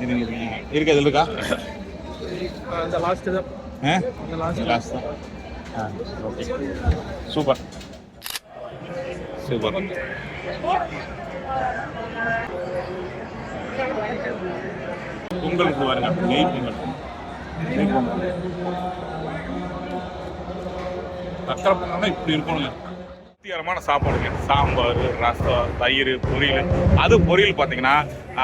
இருக்கு இருக்கு இதில் இருக்கா? அந்த லாஸ்ட்டு தான். ஆ? அந்த லாஸ்ட் லாஸ்ட் தான். ஆ ஓகே சூப்பர் சூப்பர் பொங்கலுக்கு பாருங்க நெய் பொங்கல் நெய் பொங்கல் சக்கரை பொங்கல்னா இப்படி இருக்கணுங்க. திருப்திகரமான சாப்பாடுங்க சாம்பார் ரசம் தயிர் பொரியல். அது பொரியல் பார்த்தீங்கன்னா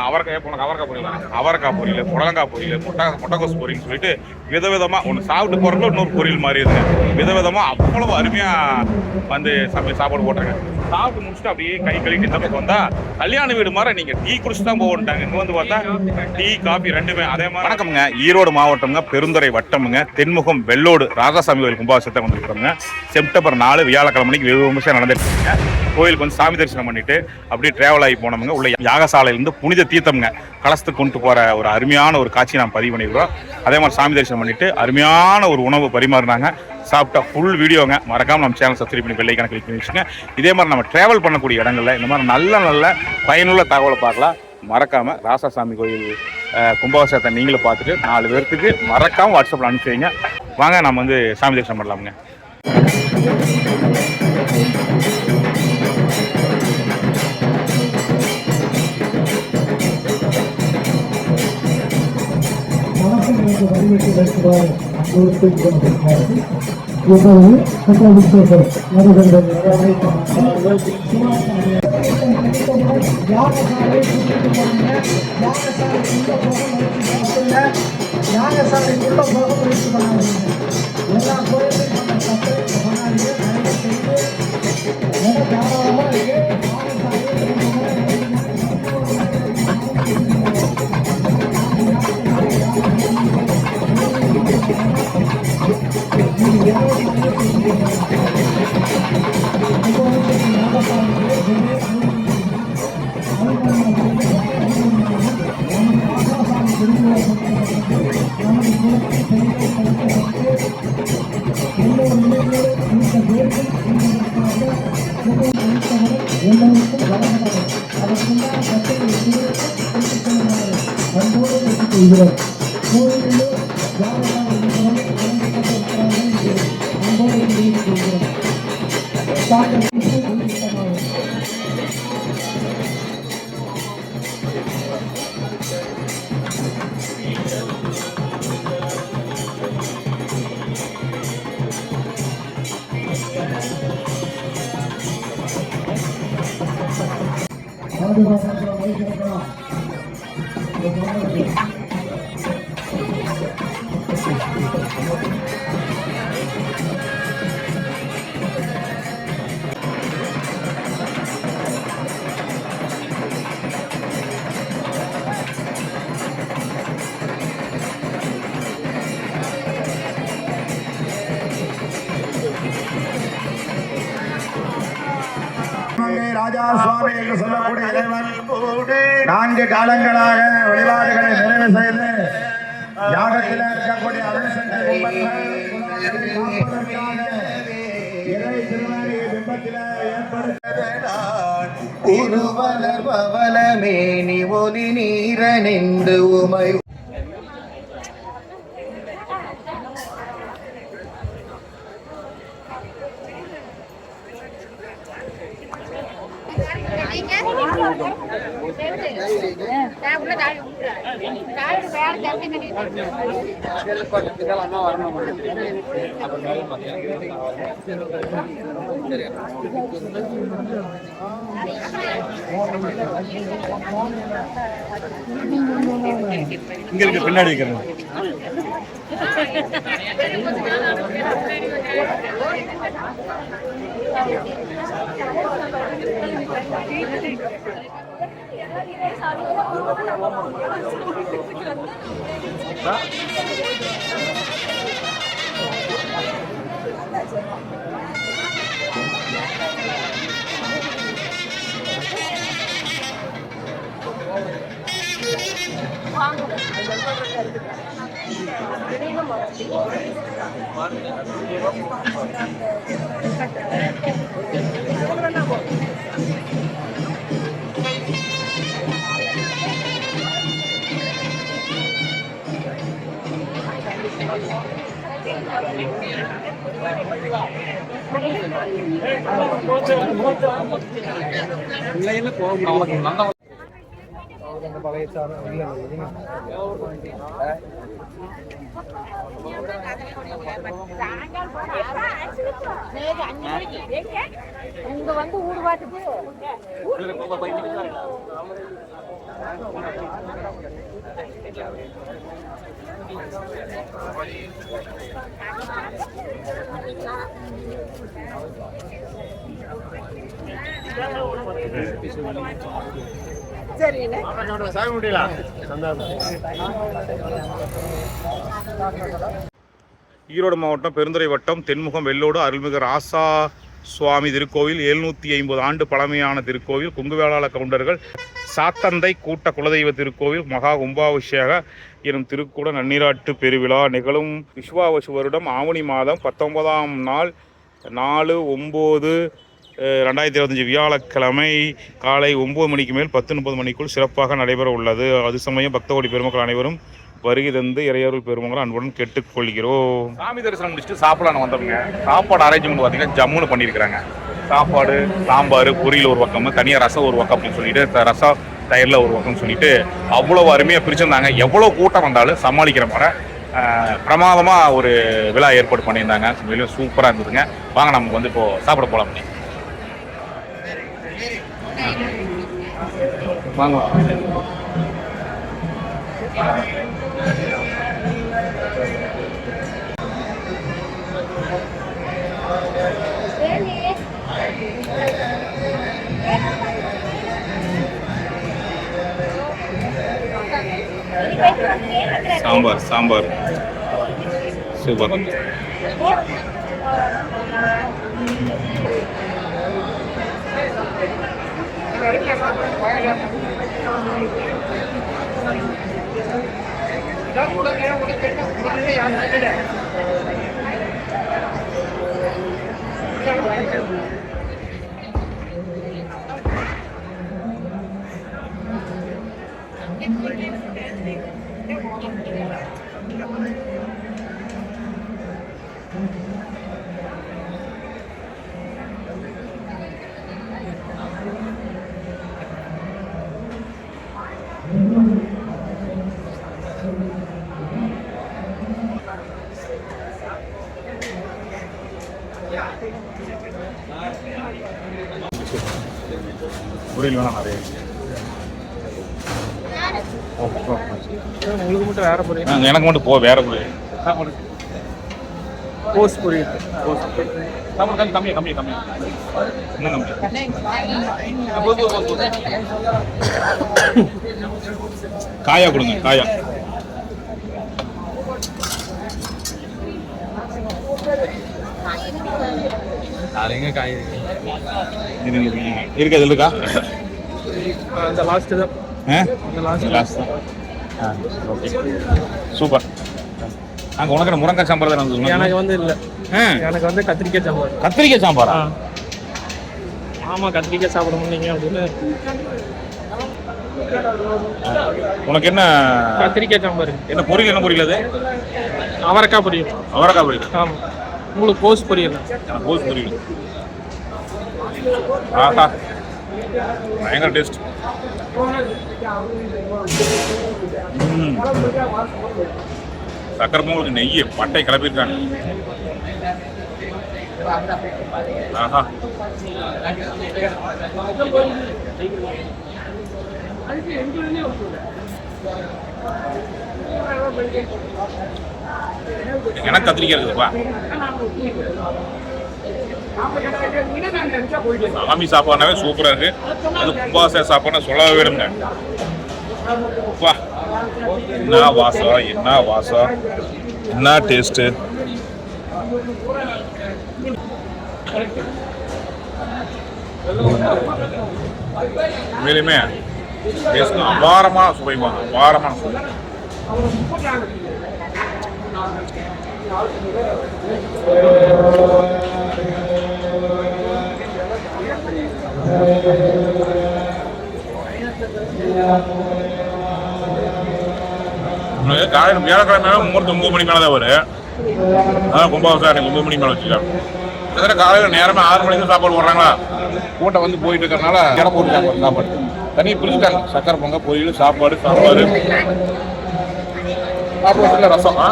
அவரைக்காய் இப்போ அவரைக்காய் பொரியல் அவரைக்காய் பொரியல் புடலங்காய் பொரியல் முட்டை முட்டைக்கோஸ் பொரியல்னு சொல்லிட்டு விதவிதமாக ஒன்று சாப்பிட்டு போகிறப்ப இன்னொரு பொரியல் மாதிரி இருக்குங்க விதவிதமாக அவ்வளோ அருமையாக வந்து சமையல் சாப்பாடு போட்டுருங்க சாப்பிட்டு முடிச்சுட்டு அப்படியே கை கழுவிட்டு இந்த பக்கம் வந்தா கல்யாண வீடு மாதிரி நீங்க டீ குடிச்சு தான் போகணுட்டாங்க இங்க வந்து பார்த்தா டீ காபி ரெண்டுமே அதே மாதிரி. வணக்கம்ங்க. ஈரோடு மாவட்டம்ங்க பெருந்துறை வட்டம்ங்க தென்முகம் வெள்ளோடு ராதாசாமி கோயில் கும்பாபிஷத்தை வந்திருக்கிறோங்க செப்டம்பர் நாலு வியாழக்கிழமை மணிக்கு வெகு விமர்சனம் நடந்துட்டு இருக்குங்க கோயிலுக்கு வந்து சாமி தரிசனம் பண்ணிட்டு அப்படியே டிராவல் ஆகி போனோமுங்க. உள்ள யாகசாலையிலிருந்து புனித தீர்த்தம்ங்க கலசத்துக்கு கொண்டு போற ஒரு அருமையான ஒரு காட்சி நாம் பதிவு பண்ணியிருக்கிறோம். அதே மாதிரி சாமி தரிசனம் பண்ணிட்டு அருமையான ஒரு உணவு பரிமாறினாங்க. சாப்பிட்டா ஃபுல் வீடியோங்க மறக்காம நம்ம சேனல் சப்ஸ்கிரைப் பண்ணி பெல்லைக்கான கிளிக் பண்ணி வச்சுங்க இதே மாதிரி நம்ம டிராவல் பண்ணக்கூடிய இடங்களில் இந்த மாதிரி நல்ல நல்ல பயனுள்ள தகவலை பார்க்கலாம். மறக்காம ராசாசாமி கோயில் கும்பாபிஷேகத்தை நீங்களும் பார்த்துட்டு நாலு பேர்த்துக்கு மறக்காம வாட்ஸ்அப்பில் அனுப்பி வைங்க. வாங்க நம்ம வந்து சாமி தரிசனம் பண்ணலாமுங்க. வணக்கம் என்று வைக்கிறார் அன்போடு கொண்டிருக்கிறார் போக முயற்சி பண்ணாங்க எல்லா கோயிலையும் நம்ம சட்டை பண்ணாங்க நிறைய செய்து மிக தாராளமாக இருக்கு எல்லோருக்கும் வழங்கப்படும் அதற்குண்டான சட்டத்தை அன்போடு பெற்றுக்கொள்கிறோம் கோயிலிலே யாரெல்லாம் சாப்பிட்டு உள்ளிட்டமாக சுவாமி என்று சொல்லக்கூடிய இறைவன் நான்கு காலங்களாக வழிபாடுகளை நிறைவு செய்து யாகத்தில் இருக்கக்கூடிய கும்பங்கள் காப்பதற்காக இறை திருமணி பிம்பத்தில் ஏற்படுத்த திருவலர் பவளமேனி ஒலி நீரணிந்து உமை இங்க இருக்கு பின்னாடி இருக்கிறேன் Thank you. வாங்க. இருக்கிறது இங்க வந்து ஊடு பாத்துட்டு ஈரோடு மாவட்டம் பெருந்துறை வட்டம் தென்முகம் வெள்ளோடு அருள்மிகு ராசா சுவாமி திருக்கோவில் எழுநூற்றி ஐம்பது ஆண்டு பழமையான திருக்கோவில் குங்குவேளாள கவுண்டர்கள் சாத்தந்தை கூட்ட குலதெய்வ திருக்கோவில் மகா கும்பாபிஷேக எனும் திருக்கூட நன்னீராட்டு பெருவிழா நிகழும் விஸ்வாவசு வருடம் ஆவணி மாதம் பத்தொன்பதாம் நாள் நாலு ஒம்பது ரெண்டாயிரத்தி இருபத்தஞ்சி வியாழக்கிழமை காலை ஒம்பது மணிக்கு மேல் பத்து முப்பது மணிக்குள் சிறப்பாக நடைபெற உள்ளது அது சமயம் பக்தகோடி பெருமக்கள் அனைவரும் வருகை தந்து இறையருள் பெருமக்கள் அன்புடன் கேட்டுக்கொள்கிறோம். சாமி தரிசனம் முடிச்சுட்டு சாப்பிடலாம் வந்தவங்க. சாப்பாடு அரேஞ்ச்மெண்ட் பார்த்தீங்கன்னா ஜம்முன்னு பண்ணியிருக்கிறாங்க. சாப்பாடு சாம்பார் பொரியல் ஒரு பக்கம் தனியாக ரசம் ஒரு பக்கம் அப்படின்னு சொல்லிட்டு ரசம் தயிரில் ஒரு பக்கம் சொல்லிட்டு அவ்வளோ அருமையாக பிரிச்சிருந்தாங்க. எவ்வளோ கூட்டம் வந்தாலும் சமாளிக்கிற மாதிரி பிரமாதமாக ஒரு விழா ஏற்பாடு பண்ணியிருந்தாங்க. வெளியும் சூப்பராக இருந்ததுங்க. வாங்க நமக்கு வந்து இப்போ சாப்பிட போகலாம் வாங்க. Sambar, sambar, super. Sambar super பொரியல் வேணாம் நிறைய உங்களுக்கு மட்டும் வேற பொரியல் ஆ, எனக்கு மட்டும் போ வேற பொரியல். கோஸ் பொரியல். சாப்பாடு கொஞ்சம் கம்மியா கம்மியா கம்மியா இன்னும் போது. காயா கொடுங்க காயா. அதுங்க காய். இது இருக்கு இருக்கு அது இருக்கா? அந்த லாஸ்ட் தான். லாஸ்ட் ஆ ஓகே சூப்பர். அங்கே உனக்கு முருங்கை சாம்பார் தானே வந்து எனக்கு வந்து இல்ல. எனக்கு வந்து கத்திரிக்காய் சாம்பார். கத்திரிக்காய் சாம்பாரா? ஆ. ஆமா கத்திரிக்காய் சாப்பிட முடியுங்க அப்படின்னு. உனக்கு என்ன? கத்திரிக்காய் சாம்பார். என்ன பொரியல் என்ன பொரியல் அது? அவரைக்காய் பொரியல். அவரைக்காய் பொரியல். ஆமா. உங்களுக்கு கோஸ் பொரியல்? எனக்கு கோஸ் ஆஹா. பயங்கர டேஸ்ட். சக்கரை பொங்கலுக்கு நெய் பட்டை கிளப்பியிருக்காங்க. ஆஹா. எனக்கு கத்திரிக்காய் இருக்குதுப்பா சாமி சாப்பாடுனாவே சூப்பராக இருக்கு. அது கும்பாச சாப்பாடு சொல்லவே வேணுங்க அப்பா என்ன வாசம் என்ன வாசம் என்ன டேஸ்ட்டு மேலுமே டேஸ்ட் அபாரமான சுவைமா அபாரமான சுவை. காலையில் வியாழக்கிழமை முகூர்த்தம் ஒன்பது மணி மேலே தான் வரும் அதான் கும்பாபிஷேகம் ஒன்பது மணி மேலே வச்சுக்கலாம் கிட்டத்தட்ட காலையில் நேரமே ஆறு மணிக்கு சாப்பாடு போடுறாங்களா? கூட்டம் வந்து போயிட்டு இருக்கிறனால இடம் போட்டு சாப்பாடு. தனியாக பிரிச்சுட்டாங்க சக்கரை பொங்கல் பொரியல் சாப்பாடு சாம்பார். சாப்பாடு ரசம். ஆ?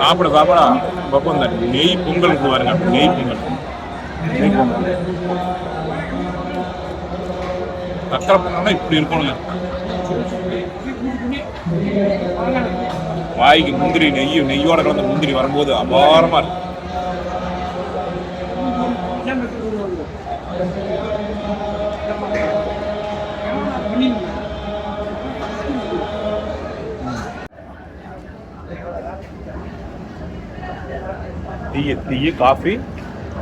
சாப்பிட சாப்பிட. பக்கம் இந்த நெய் பொங்கல் இருக்கு பாருங்க. நெய் பொங்கல். நெய் பொங்கல். சக்கரை பொங்கல்னா இப்படி இருக்கணுங்க. வாய்க்கு முந்திரி நெய் நெய்யோட கலந்த முந்திரி வரும்போது அபாரமா இருக்கு. டீ டீ காஃபி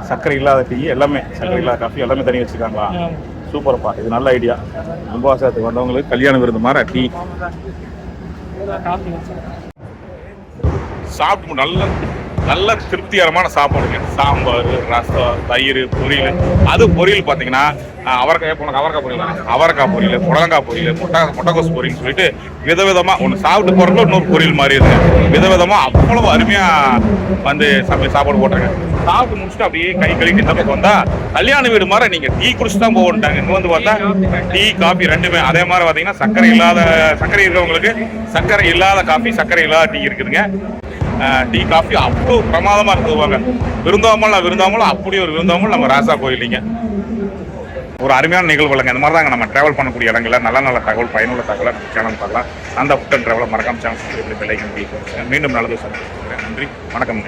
சர்க்கரை இல்லாத டீ எல்லாமே சர்க்கரை இல்லாத காஃபி எல்லாமே தனி வச்சுருக்காங்களா? சூப்பர்ப்பா. இது நல்ல ஐடியா. கும்பாசத்துக்கு வந்தவங்களுக்கு கல்யாண விருது மாதிரி டீ. சாப்பிட்டு நல்ல நல்ல திருப்திகரமான சாப்பாடுங்க. சாம்பார் ரசம் தயிர் பொரியல். அது பொரியல் பார்த்தீங்கன்னா அவரைக்காய் இப்போ உனக்கு அவரைக்காய் பொரியல் அவரைக்காய் பொரியல் புடலங்காய் பொரியல் முட்டை முட்டைக்கோஸ் பொரியல்னு சொல்லிட்டு விதவிதமாக ஒன்று சாப்பிட்டு போகிறப்ப இன்னொரு பொரியல் மாதிரி இருக்குது விதவிதமாக அவ்வளவு அருமையாக வந்து சமையல் சாப்பாடு போட்டாங்க சாப்பிட்டு முடிச்சுட்டு அப்படியே கை கழுவி இந்த வந்தால் வந்தா கல்யாண வீடு மாதிரி நீங்க டீ குடிச்சு தான் போகணுட்டாங்க இங்க வந்து பார்த்தா டீ காஃபி ரெண்டுமே. அதே மாதிரி பார்த்தீங்கன்னா சர்க்கரை இல்லாத சர்க்கரை இருக்கிறவங்களுக்கு சர்க்கரை இல்லாத காஃபி சர்க்கரை இல்லாத டீ இருக்குதுங்க. டீ காஃபி அவ்வளோ பிரமாதமாக இருக்குதுவாங்க விருந்தாமல் விருந்தாமல் அப்படி ஒரு விருந்தாமல் நம்ம ராசா கோயிலிங்க ஒரு அருமையான நிகழ்வுலங்க இந்த மாதிரி தாங்க நம்ம டிராவல் பண்ணக்கூடிய இடங்களில் நல்ல நல்ல தகவல் பயனுள்ள தகவலை நம்ம சேனல் பார்க்கலாம் அந்த ஃபுட் அண்ட் டிராவலை மறக்காம சேனல் மீண்டும் நல்லது சார் நன்றி. வணக்கம்